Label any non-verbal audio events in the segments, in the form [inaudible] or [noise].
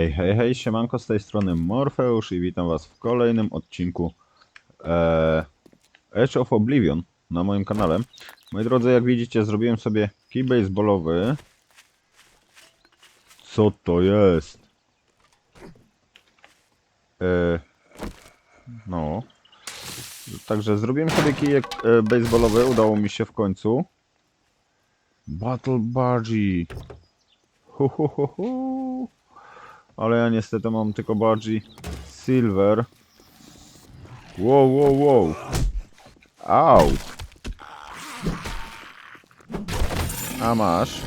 Hej, hej, hej, siemanko, z tej strony Morfeusz i witam was w kolejnym odcinku e, Edge of Oblivion na moim kanale. Moi drodzy, jak widzicie, zrobiłem sobie kij baseballowy. Co to jest? E, no. Także zrobiłem sobie kijek e, baseballowy, udało mi się w końcu. Battle Bargy. Hu, hu, hu, hu. Ale ja niestety mam tylko bardziej silver. Wow, wow, wow. Au. A masz.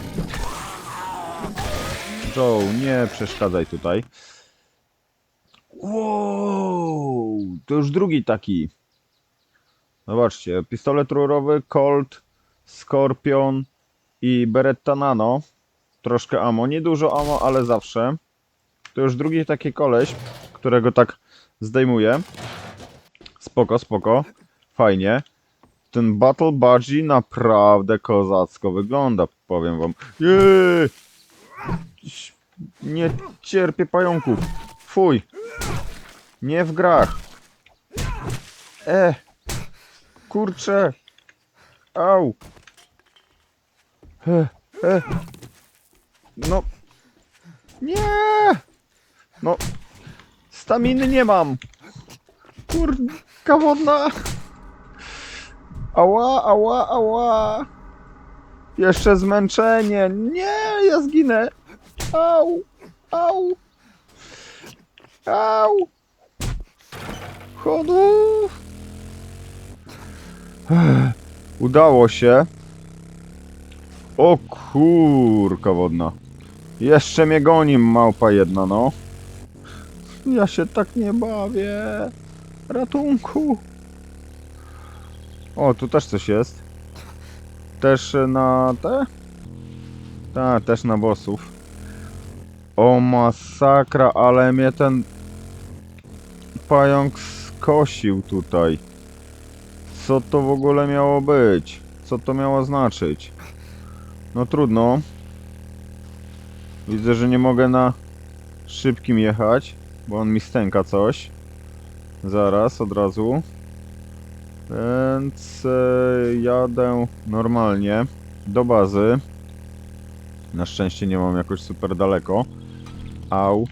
Joe, nie przeszkadzaj tutaj. Wow, to już drugi taki. Zobaczcie, pistolet rurowy, Colt, Scorpion i Beretta Nano. Troszkę ammo, niedużo ammo, ale zawsze. To już drugi taki koleś, którego tak zdejmuję. Spoko, spoko. Fajnie. Ten Battle Budgie naprawdę kozacko wygląda, powiem wam. Jej! Nie cierpię pająków. Fuj. Nie w grach. E. Kurczę. Au. E, e. No. Nie. No. Staminy nie mam. Kurka wodna. Ała, ała, ała. Jeszcze zmęczenie. Nie, ja zginę. Au, au. Au. Ech, Udało się. O kurka wodna. Jeszcze mnie goni małpa jedna, no. Ja się tak nie bawię. Ratunku. O, tu też coś jest. Też na te? Tak, też na bossów. O masakra, ale mnie ten pająk skosił tutaj. Co to w ogóle miało być? Co to miało znaczyć? No trudno. Widzę, że nie mogę na szybkim jechać, bo on mi stęka coś. Zaraz, od razu. Więc e, jadę normalnie do bazy. Na szczęście nie mam jakoś super daleko. Au.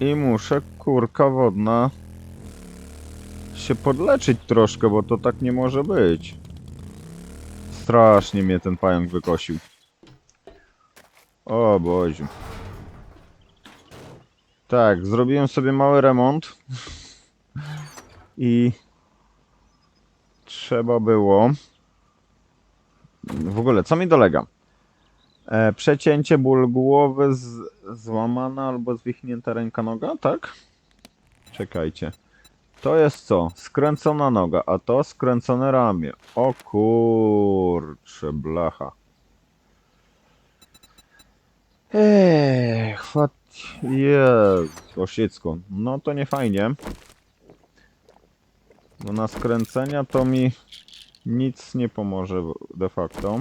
I muszę, kurka wodna, się podleczyć troszkę, bo to tak nie może być. Strasznie mnie ten pająk wykosił. O Boziu. Tak, zrobiłem sobie mały remont. I trzeba było. W ogóle, co mi dolega? E, przecięcie, ból głowy, z, złamana albo zwichnięta ręka, noga, tak? Czekajcie. To jest co? Skręcona noga, a to skręcone ramię. O kurcze, blacha. Ech, chwat... Jest, osiecko. No to nie fajnie. Bo na skręcenia to mi nic nie pomoże de facto.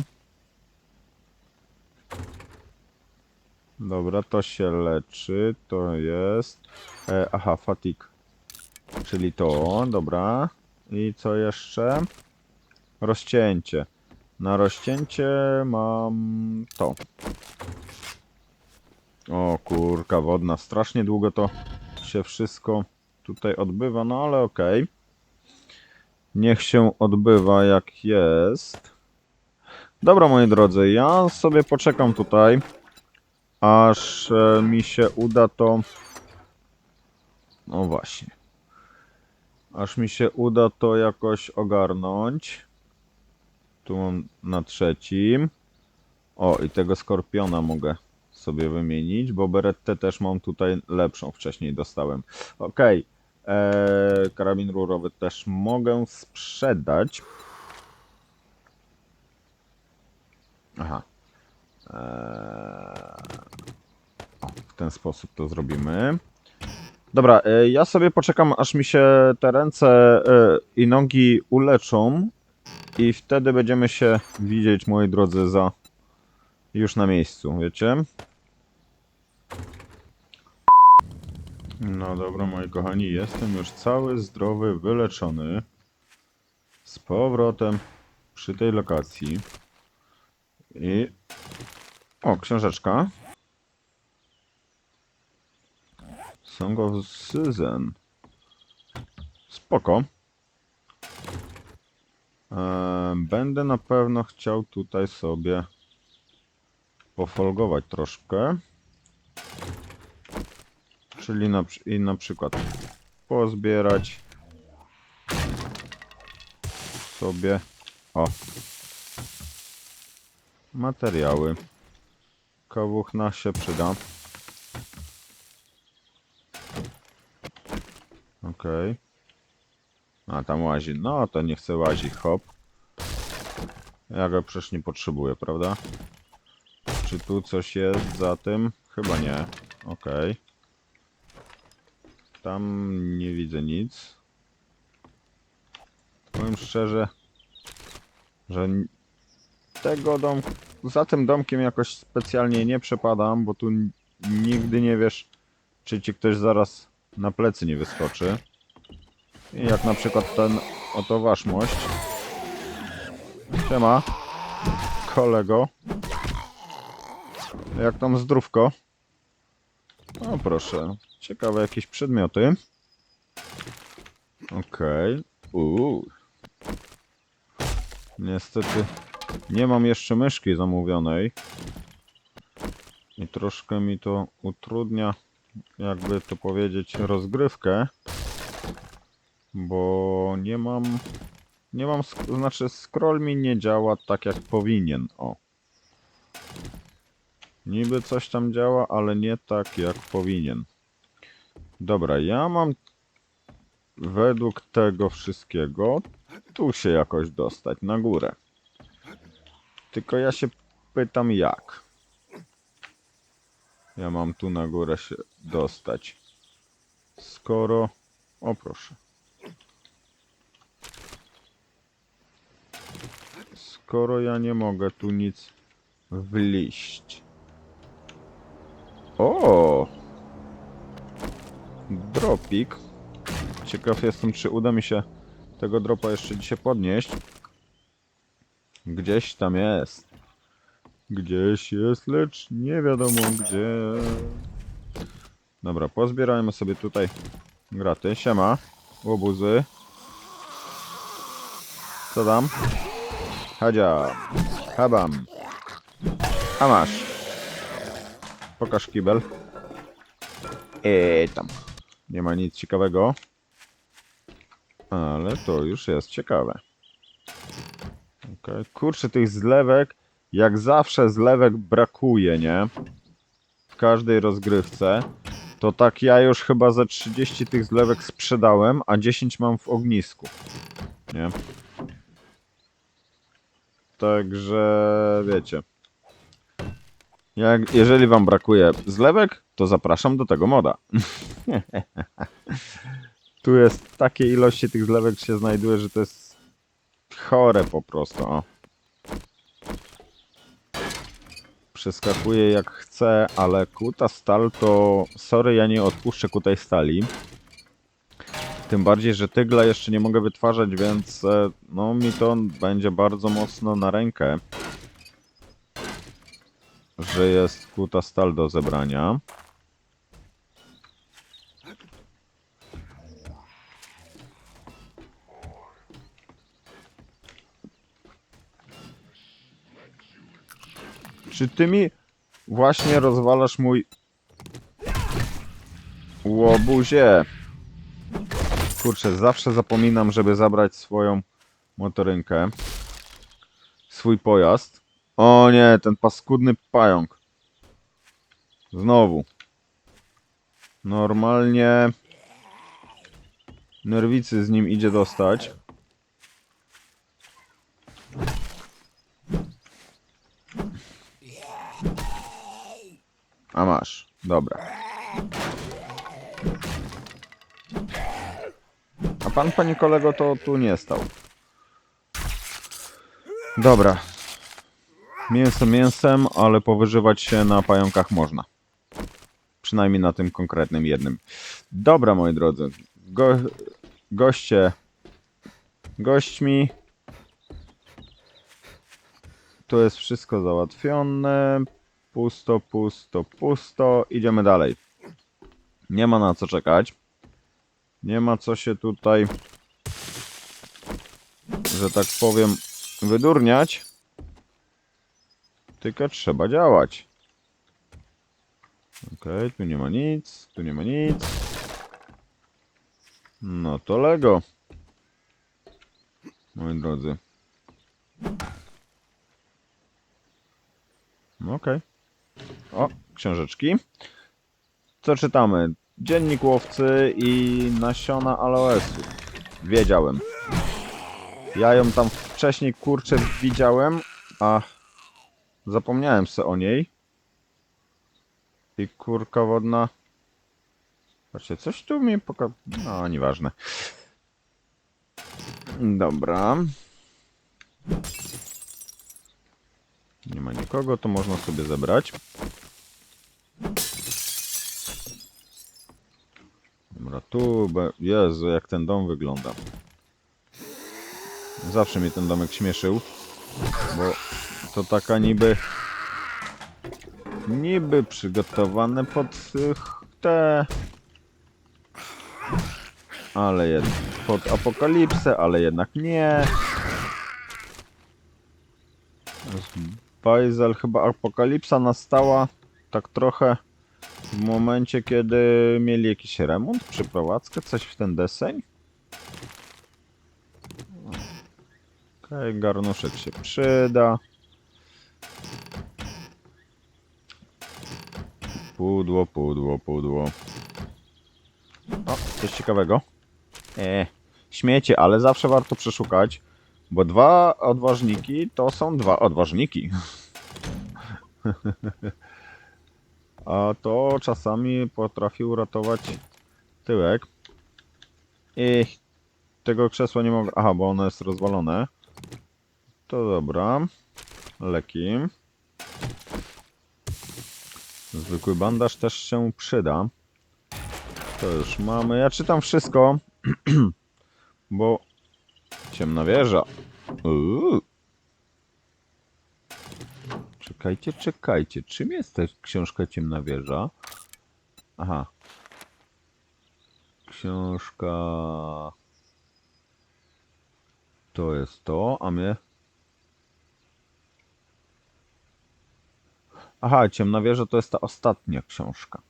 Dobra, to się leczy, to jest... E, aha, fatigue. Czyli to, dobra. I co jeszcze? Rozcięcie. Na rozcięcie mam to. O kurka wodna, strasznie długo to się wszystko tutaj odbywa, no ale okej. Niech się odbywa jak jest. Dobra moi drodzy, ja sobie poczekam tutaj, aż e, mi się uda to... No właśnie. Aż mi się uda to jakoś ogarnąć. Tu mam na trzecim. O, i tego skorpiona mogę sobie wymienić, bo berettę też mam tutaj lepszą, wcześniej dostałem. Okej, eee, karabin rurowy też mogę sprzedać. Aha. Eee, o, w ten sposób to zrobimy. Dobra, e, ja sobie poczekam, aż mi się te ręce e, i nogi uleczą i wtedy będziemy się widzieć, moi drodzy, za już na miejscu, wiecie? No dobra, moi kochani, jestem już cały zdrowy, wyleczony. Z powrotem przy tej lokacji. I... O, książeczka. Song of Susan. Spoko. Eee, będę na pewno chciał tutaj sobie pofolgować troszkę. Czyli na, i na przykład pozbierać sobie o materiały. Kawuchna się przyda. Okej. A tam łazi. No to nie chcę łazić, hop. Ja go przecież nie potrzebuję, prawda? Czy tu coś jest za tym? Chyba nie. Okej. Tam nie widzę nic. Powiem szczerze, że tego domku, za tym domkiem jakoś specjalnie nie przepadam, bo tu nigdy nie wiesz, czy ci ktoś zaraz na plecy nie wyskoczy. I jak na przykład ten oto wasz mość. Siema, kolego. Jak tam zdrówko? O proszę, ciekawe jakieś przedmioty. Okej. Uuu. Niestety nie mam jeszcze myszki zamówionej. I troszkę mi to utrudnia, jakby to powiedzieć, rozgrywkę. Bo nie mam. Nie mam. Znaczy, scroll mi nie działa tak jak powinien. O. Niby coś tam działa, ale nie tak jak powinien. Dobra, ja mam według tego wszystkiego tu się jakoś dostać na górę. Tylko ja się pytam jak. Ja mam tu na górę się dostać. Skoro... O proszę. Skoro ja nie mogę tu nic wliść. O! Dropik. Ciekaw jestem, czy uda mi się tego dropa jeszcze dzisiaj podnieść. Gdzieś tam jest. Gdzieś jest, lecz nie wiadomo gdzie. Dobra, pozbierajmy sobie tutaj graty. Siema, łobuzy. Co tam? Hadzia. Habam. A masz. Pokaż kibel. Eee, tam. Nie ma nic ciekawego. Ale to już jest ciekawe. Okay. Kurczę, tych zlewek, jak zawsze zlewek brakuje, nie? W każdej rozgrywce. To tak ja już chyba ze 30 tych zlewek sprzedałem, a 10 mam w ognisku. Nie? Także wiecie. Jak, jeżeli wam brakuje zlewek, to zapraszam do tego moda. tu jest takie ilości tych zlewek się znajduje, że to jest chore po prostu. O. Przeskakuję jak chcę, ale kuta stal to... Sorry, ja nie odpuszczę kutej stali. Tym bardziej, że tygla jeszcze nie mogę wytwarzać, więc e, no mi to będzie bardzo mocno na rękę. Że jest kuta stal do zebrania. Czy ty mi właśnie rozwalasz mój łobuzie? Kurczę, zawsze zapominam, żeby zabrać swoją motorynkę. Swój pojazd. O nie, ten paskudny pająk. Znowu. Normalnie nerwicy z nim idzie dostać. A masz. Dobra. A pan, panie kolego, to tu nie stał. Dobra. Mięsem mięsem, ale powyżywać się na pająkach można. Przynajmniej na tym konkretnym jednym. Dobra, moi drodzy. Go, goście gośćmi. Tu jest wszystko załatwione. Pusto, pusto, pusto. Idziemy dalej. Nie ma na co czekać. Nie ma co się tutaj, że tak powiem, wydurniać. Tylko trzeba działać. Okej, tu nie ma nic, tu nie ma nic. No to Lego. Moi drodzy. No Okej. O, książeczki. Co czytamy? Dziennik łowcy i nasiona aloesu. Wiedziałem. Ja ją tam wcześniej kurczę widziałem, a zapomniałem se o niej. I kurka wodna. Patrzcie, coś tu mi poka... No, nieważne. Dobra. Ma nikogo, to można sobie zebrać. Dobra, tu... Jezu, jak ten dom wygląda. Zawsze mnie ten domek śmieszył, bo to taka niby... Niby przygotowane pod y, te... Ale jednak pod apokalipsę, ale jednak nie. Bajzel, chyba apokalipsa nastała tak trochę w momencie, kiedy mieli jakiś remont, przeprowadzkę, coś w ten deseń. Okej, garnuszek się przyda. Pudło, pudło, pudło. O, coś ciekawego. E, śmiecie, ale zawsze warto przeszukać, bo dwa odważniki to są dwa odważniki. [laughs] A to czasami potrafi uratować tyłek. I tego krzesła nie mogę... Aha, bo ono jest rozwalone. To dobra. Leki. Zwykły bandaż też się przyda. To już mamy. Ja czytam wszystko, [clears throat] bo ciemna wieża. Uuu. Czekajcie, czekajcie. Czym jest ta książka Ciemna Wieża? Aha. Książka... To jest to, a my... Aha, Ciemna Wieża to jest ta ostatnia książka.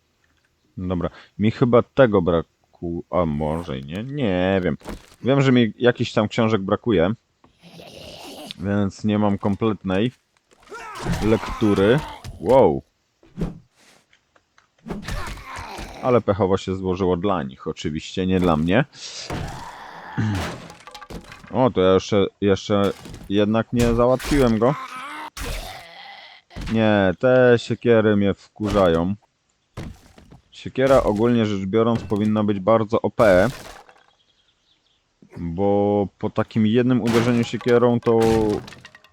Dobra, mi chyba tego A może i nie? Nie wiem. Wiem, że mi jakiś tam książek brakuje. Więc nie mam kompletnej lektury. Wow. Ale pechowo się złożyło dla nich, oczywiście, nie dla mnie. O, to ja jeszcze, jeszcze jednak nie załatwiłem go. Nie, te siekiery mnie wkurzają. Siekiera ogólnie rzecz biorąc powinna być bardzo OP. Bo po takim jednym uderzeniu siekierą to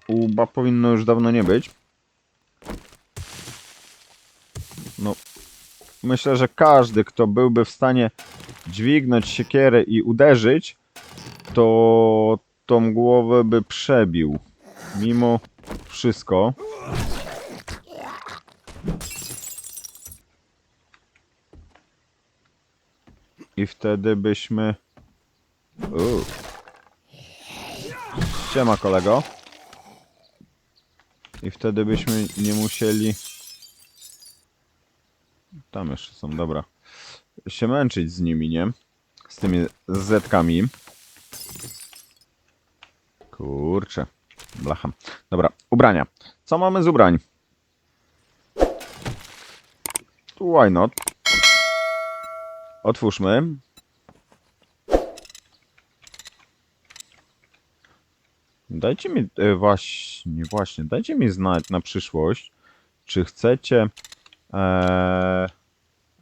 łba powinno już dawno nie być. No, myślę, że każdy, kto byłby w stanie dźwignąć siekierę i uderzyć, to tą głowę by przebił. Mimo wszystko. I wtedy byśmy... Uuu. Siema kolego. I wtedy byśmy nie musieli... Tam jeszcze są, dobra. Się męczyć z nimi, nie? Z tymi zetkami. Kurczę. Blacha. Dobra, ubrania. Co mamy z ubrań? Why not? Otwórzmy. Dajcie mi e, właśnie, właśnie, dajcie mi znać na przyszłość, czy chcecie, e,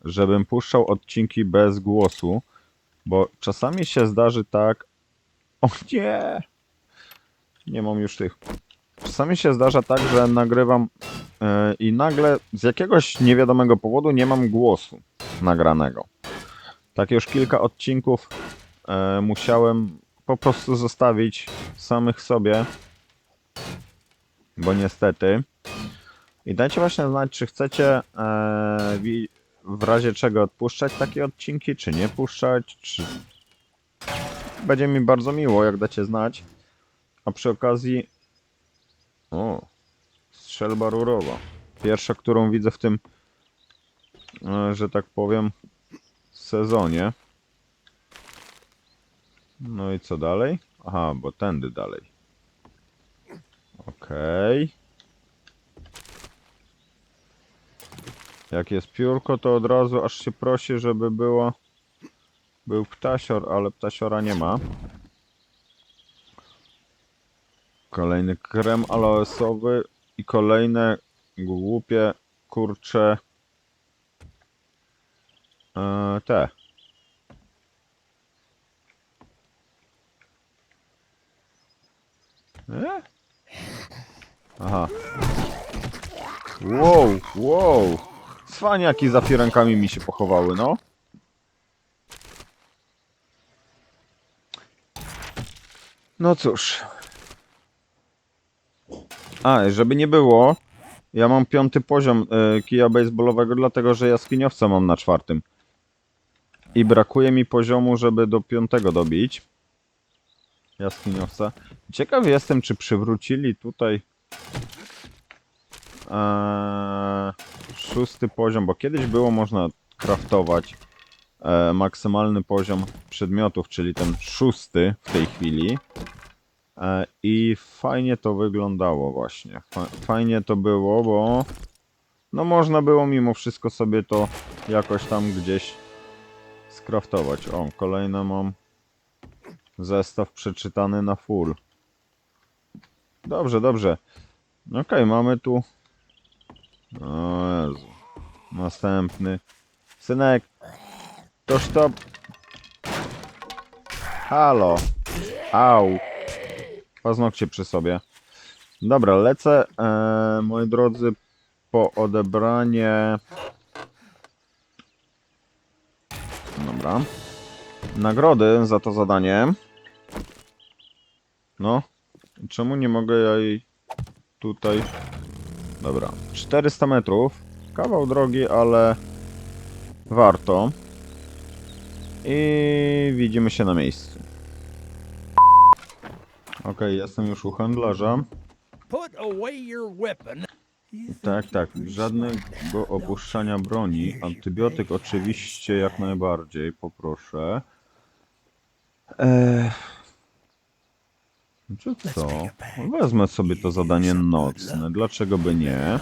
żebym puszczał odcinki bez głosu, bo czasami się zdarzy tak. O nie! Nie mam już tych. Czasami się zdarza tak, że nagrywam e, i nagle z jakiegoś niewiadomego powodu nie mam głosu nagranego. Tak już kilka odcinków e, musiałem po prostu zostawić samych sobie, bo niestety. I dajcie właśnie znać, czy chcecie e, w razie czego odpuszczać takie odcinki, czy nie puszczać, czy... Będzie mi bardzo miło, jak dacie znać. A przy okazji... O, strzelba rurowa. Pierwsza, którą widzę w tym, e, że tak powiem, sezonie. No i co dalej? Aha, bo tędy dalej. Okej. Jak jest piórko, to od razu aż się prosi, żeby było... Był ptasior, ale ptasiora nie ma. Kolejny krem aloesowy i kolejne głupie, kurcze... E, te. E? Aha. Wow, wow. Cwaniaki za firenkami mi się pochowały, no. No cóż. A, żeby nie było, ja mam piąty poziom y, kija baseballowego, dlatego że jaskiniowca mam na czwartym. I brakuje mi poziomu, żeby do piątego dobić. Jaskiniowca. Ciekaw jestem, czy przywrócili tutaj Eee, szósty poziom, bo kiedyś było można craftować e, maksymalny poziom przedmiotów, czyli ten szósty w tej chwili. E, I fajnie to wyglądało właśnie. Fa fajnie to było, bo no można było mimo wszystko sobie to jakoś tam gdzieś skraftować. O, kolejny mam zestaw przeczytany na full. Dobrze, dobrze. Okej, mamy tu o Jezu. Następny. Synek. Toż to... Halo. Au. Paznokcie przy sobie. Dobra, lecę, e, moi drodzy, po odebranie... Dobra. Nagrody za to zadanie. No. Czemu nie mogę jej tutaj... Dobra, 400 metrów. Kawał drogi, ale warto. I widzimy się na miejscu. Okej, jestem już u handlarza. Put away your weapon. Tak, tak, żadnego opuszczania broni. Antybiotyk oczywiście jak najbardziej, poproszę. Eee... Czy co? Wezmę sobie to zadanie nocne, dlaczego by nie?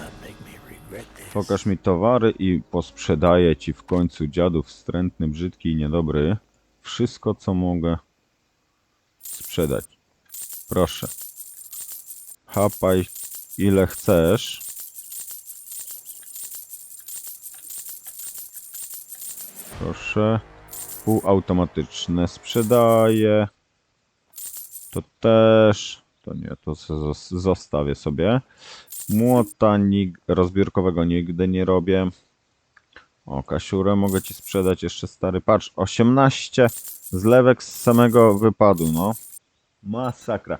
Pokaż mi towary i posprzedaję ci w końcu dziadów wstrętny, brzydki i niedobry. Wszystko, co mogę sprzedać. Proszę. Chapaj ile chcesz. Proszę. Półautomatyczne sprzedaję. To też. To nie, to zostawię sobie. Młota nig- rozbiórkowego nigdy nie robię. O, kasiurę mogę ci sprzedać jeszcze stary. Patrz, 18 zlewek z samego wypadu, no. Masakra.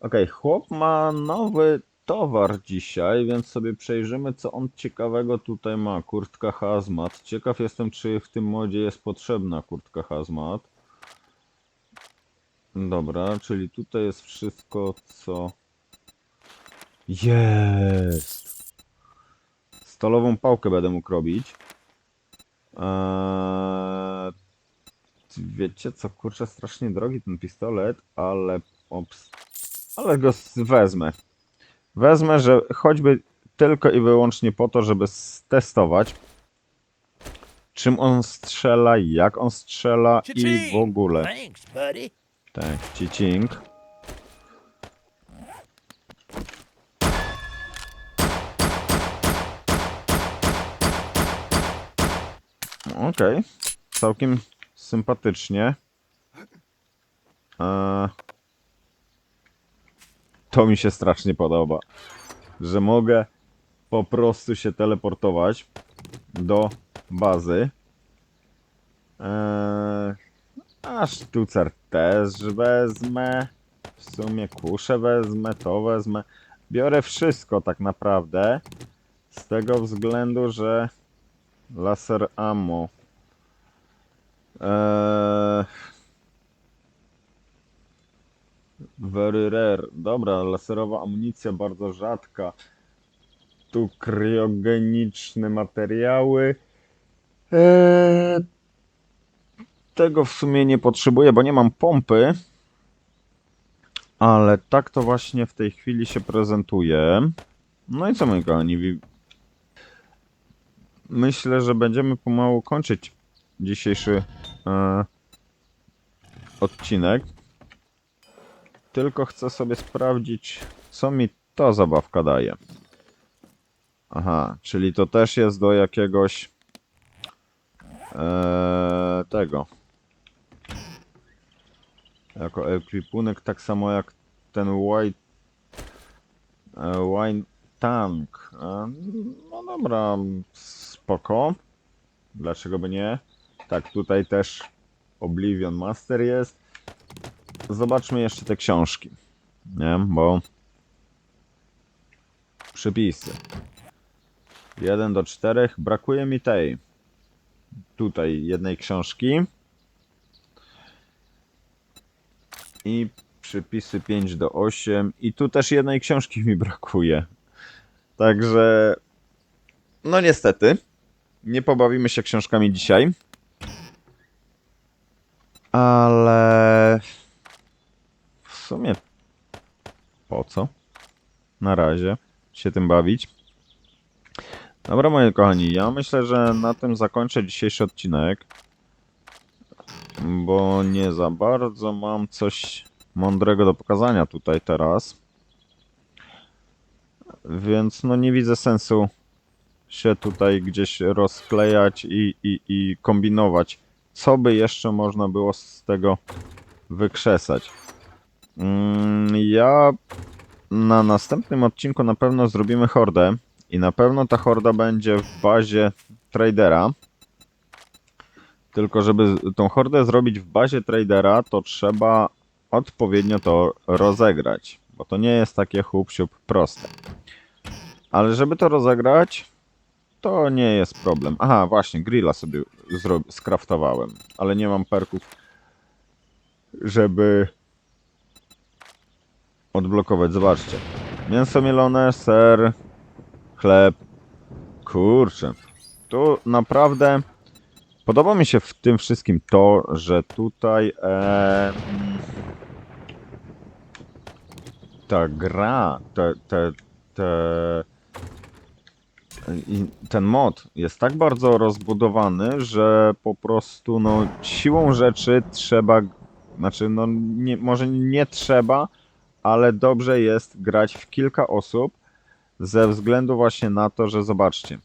Okej, chłop ma nowy towar dzisiaj, więc sobie przejrzymy, co on ciekawego tutaj ma. Kurtka hazmat. Ciekaw jestem, czy w tym modzie jest potrzebna kurtka hazmat. Dobra, czyli tutaj jest wszystko, co... Jest! Stalową pałkę będę mógł robić. Eee... Wiecie co, kurczę, strasznie drogi ten pistolet, ale... Ops. Ale go wezmę. Wezmę, że choćby tylko i wyłącznie po to, żeby testować, czym on strzela, jak on strzela i w ogóle. Tak, cicing. Okej, całkiem sympatycznie. Eee, to mi się strasznie podoba, że mogę po prostu się teleportować do bazy. Eee, a sztucer też wezmę. W sumie kuszę wezmę, to wezmę. Biorę wszystko tak naprawdę. Z tego względu, że laser ammo. Eee, very rare. Dobra, laserowa amunicja bardzo rzadka. Tu kryogeniczne materiały. Eee, tego w sumie nie potrzebuję, bo nie mam pompy. Ale tak to właśnie w tej chwili się prezentuje. No i co moi kochani? Myślę, że będziemy pomału kończyć dzisiejszy e, odcinek. Tylko chcę sobie sprawdzić, co mi ta zabawka daje. Aha, czyli to też jest do jakiegoś e, tego. Jako ekwipunek, tak samo jak ten white e, wine tank. E, no dobra, spoko. Dlaczego by nie? Tak, tutaj też Oblivion Master jest. Zobaczmy jeszcze te książki. Nie, bo przypisy. 1 do 4. Brakuje mi tej. Tutaj jednej książki. I przypisy 5 do 8. I tu też jednej książki mi brakuje. Także. No niestety. Nie pobawimy się książkami dzisiaj. Ale. W sumie. Po co? Na razie się tym bawić. Dobra, moi kochani, ja myślę, że na tym zakończę dzisiejszy odcinek. Bo nie za bardzo mam coś mądrego do pokazania tutaj teraz. Więc no nie widzę sensu się tutaj gdzieś rozklejać i, i, i kombinować. Co by jeszcze można było z tego wykrzesać? Mm, ja na następnym odcinku na pewno zrobimy hordę i na pewno ta horda będzie w bazie tradera. Tylko żeby tą hordę zrobić w bazie tradera, to trzeba odpowiednio to rozegrać, bo to nie jest takie siup proste. Ale żeby to rozegrać, to nie jest problem. Aha, właśnie, grilla sobie skraftowałem, ale nie mam perków, żeby odblokować. Zobaczcie. Mięso mielone, ser, chleb. Kurczę. Tu naprawdę podoba mi się w tym wszystkim to, że tutaj e, ta gra, te, te, te, ten mod jest tak bardzo rozbudowany, że po prostu no, siłą rzeczy trzeba, znaczy no nie, może nie trzeba, ale dobrze jest grać w kilka osób ze względu właśnie na to, że zobaczcie,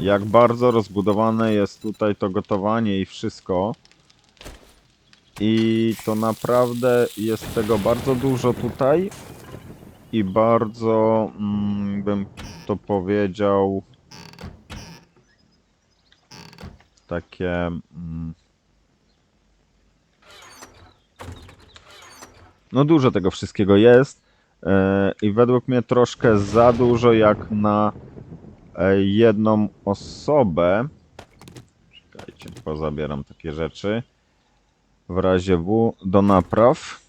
jak bardzo rozbudowane jest tutaj to gotowanie i wszystko. I to naprawdę jest tego bardzo dużo tutaj i bardzo, mm, bym to powiedział, takie. Mm, no dużo tego wszystkiego jest e, i według mnie troszkę za dużo jak na e, jedną osobę. Czekajcie, pozabieram takie rzeczy. W razie W do napraw.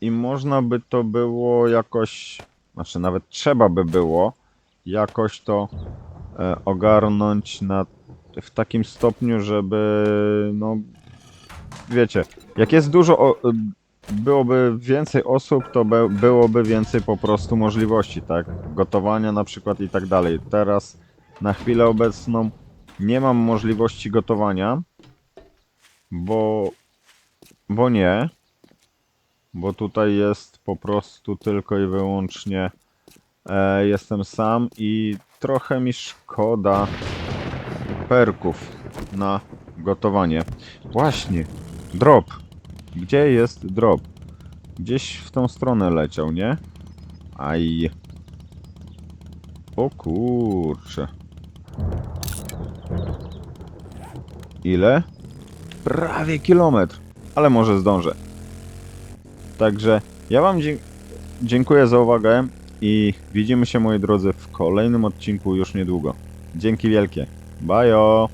I można by to było jakoś, znaczy nawet trzeba by było jakoś to e, ogarnąć na, w takim stopniu, żeby no wiecie, jak jest dużo, o, byłoby więcej osób, to byłoby więcej po prostu możliwości, tak? Gotowania na przykład i tak dalej. Teraz na chwilę obecną nie mam możliwości gotowania, bo, bo nie, bo tutaj jest po prostu tylko i wyłącznie e, jestem sam i trochę mi szkoda perków na gotowanie. Właśnie, drop. Gdzie jest drop? Gdzieś w tą stronę leciał, nie? Aj. O kurcze. Ile? Prawie kilometr. Ale może zdążę. Także ja Wam dziękuję za uwagę i widzimy się moi drodzy w kolejnym odcinku już niedługo. Dzięki wielkie. Bajo!